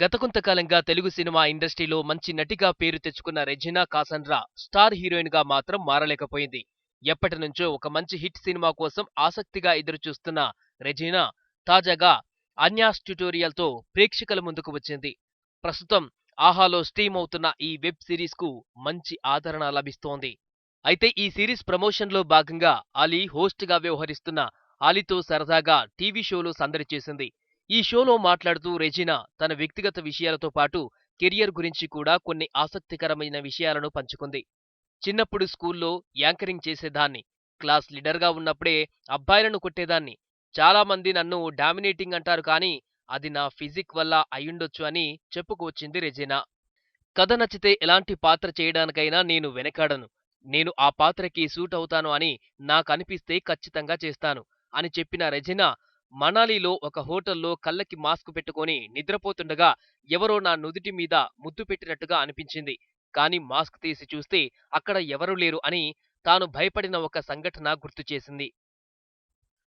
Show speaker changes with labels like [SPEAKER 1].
[SPEAKER 1] గత కొంతకాలంగా తెలుగు సినిమా ఇండస్ట్రీలో మంచి నటిగా పేరు తెచ్చుకున్న రెజినా కాసండ్రా స్టార్ హీరోయిన్గా మాత్రం మారలేకపోయింది. ఎప్పటి నుంచో ఒక మంచి హిట్ సినిమా కోసం ఆసక్తిగా ఎదురుచూస్తున్న రెజినా తాజాగా అన్యాస్ ట్యుటోరియల్తో ప్రేక్షకుల ముందుకు వచ్చింది. ప్రస్తుతం ఆహాలో స్ట్రీమ్ అవుతున్న ఈ వెబ్ సిరీస్కు మంచి ఆదరణ లభిస్తోంది. అయితే ఈ సిరీస్ ప్రమోషన్లో భాగంగా అలీ హోస్ట్గా వ్యవహరిస్తున్న అలీతో సరదాగా టీవీ షోలో సందడి చేసింది. ఈ షోలో మాట్లాడుతూ రెజినా తన వ్యక్తిగత విషయాలతో పాటు కెరియర్ గురించి కూడా కొన్ని ఆసక్తికరమైన విషయాలను పంచుకుంది. చిన్నప్పుడు స్కూల్లో యాంకరింగ్ చేసేదాన్ని. క్లాస్ లీడర్గా ఉన్నప్పుడే అబ్బాయిలను కొట్టేదాన్ని. చాలా మంది నన్ను డామినేటింగ్ అంటారు కానీ అది నా ఫిజిక్ వల్ల అయ్యుండొచ్చు అని చెప్పుకొచ్చింది రెజినా. కథ నచ్చితే ఎలాంటి పాత్ర చేయడానికైనా నేను వెనకాడను. నేను ఆ పాత్రకి సూట్ అవుతాను అని నాకు అనిపిస్తే ఖచ్చితంగా చేస్తాను అని చెప్పిన రెజినా మనాలిలో ఒక హోటల్లో కళ్ళకి మాస్క్ పెట్టుకొని నిద్రపోతుండగా ఎవరో నా నుదుటి మీద ముద్దు పెట్టినట్టుగా అనిపించింది. కానీ మాస్క్ తీసి చూస్తే అక్కడ ఎవరూ లేరు అని తాను భయపడిన ఒక సంఘటన గుర్తు చేసింది.